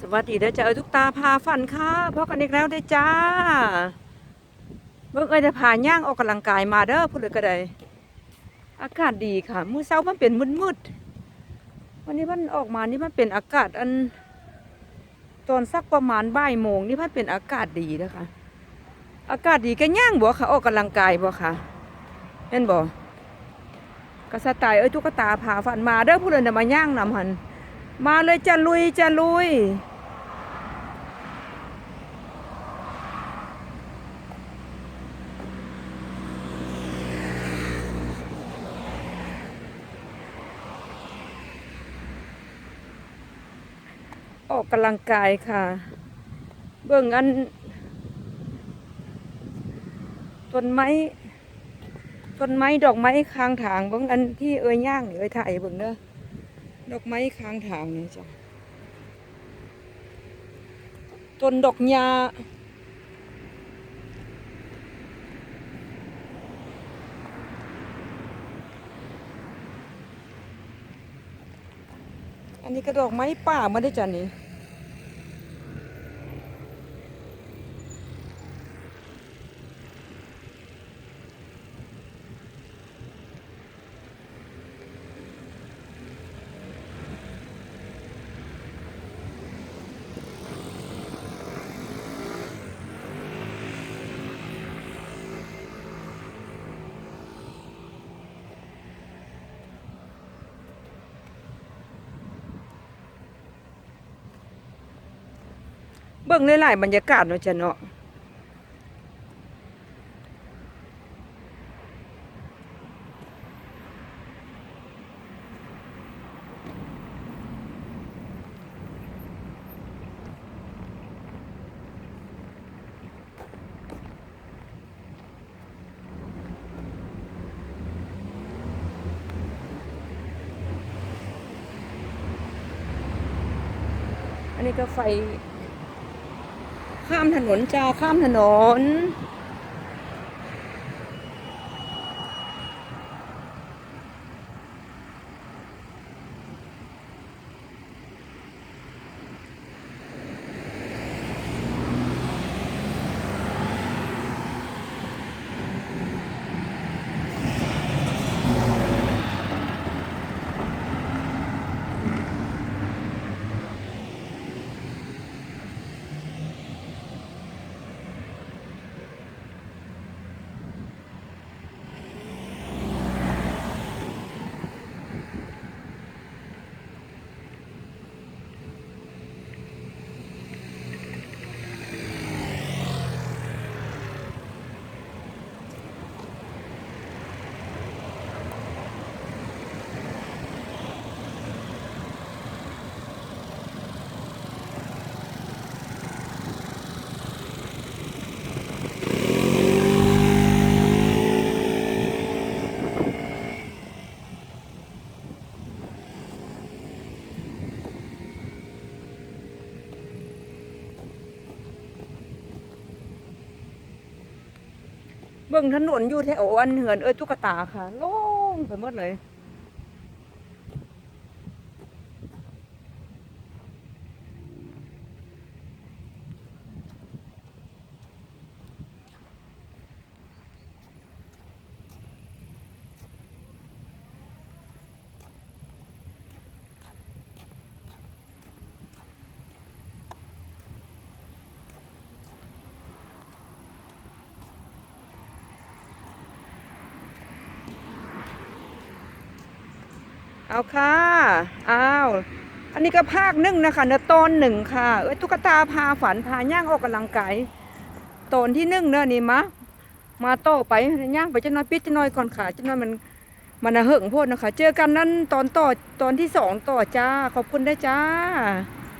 สวัสดีเด้จ้าเอทุกตาพาฝันค่ะพบกันอีกแล้วเด้จ้าเบิ่งเอ้จะพาย่างออกกำลังกายมาเด้อพูดเลยก็ได้อากาศดีค่ะมื้อเช้ามันเป็นมืดๆวันนี้มันออกมานี่มันเป็นอากาศอัน ตอนสักประมาณบ่ายโมงนี่มันเป็นอากาศดีนะคะ อากาศดีก็ย่างบ่ค่ะ ออกกำลังกายบ่ค่ะเห็นบ่กระสไตล์เอ้ยตุ๊กตาพาฝันมาเด้อพูดเลยนะมาย่างนำหัน มาเลยจะลุยจะลุย ออกกำลังกายค่ะ เบิ่งอันต้นไม้ต้นไม้ดอกไม้ข้างทางเบิ่งอันที่เอ้ยย่างเอ้ยถ่ายให้เบิ่งเด้อ ดอกไม้ข้างทางนี่จ้ะต้นดอกยาอันนี้ก็ดอกไม้ป่ามาได้จ้ะนี่ เบิ่งหลายๆบรรยากาศเนาะจ้ะเนาะอันนี้ก็ไฟ ข้ามถนนจ้าข้ามถนน เบิ่งถนนอยู่แถวอันเหือนเอ้ยตุ๊กตาค่ะโล่งไปหมดเลย เอาค่ะ อ้าว อันนี้ก็ภาคหนึ่งนะคะเนื้อตอนหนึ่งค่ะเอ้ยตุ๊กตาพาฝันพาย่างออกกำลังกายตอนที่หนึ่งเนอะนี่มะมาโต้ไปย่างไปจะน้อยปิดจะน้อยก่อนค่ะจะน้อยมันมันเหิงโพดนะคะ เจอกันนั้นตอนต่อตอนที่สองต่อจ้า ขอบคุณได้วยจ้า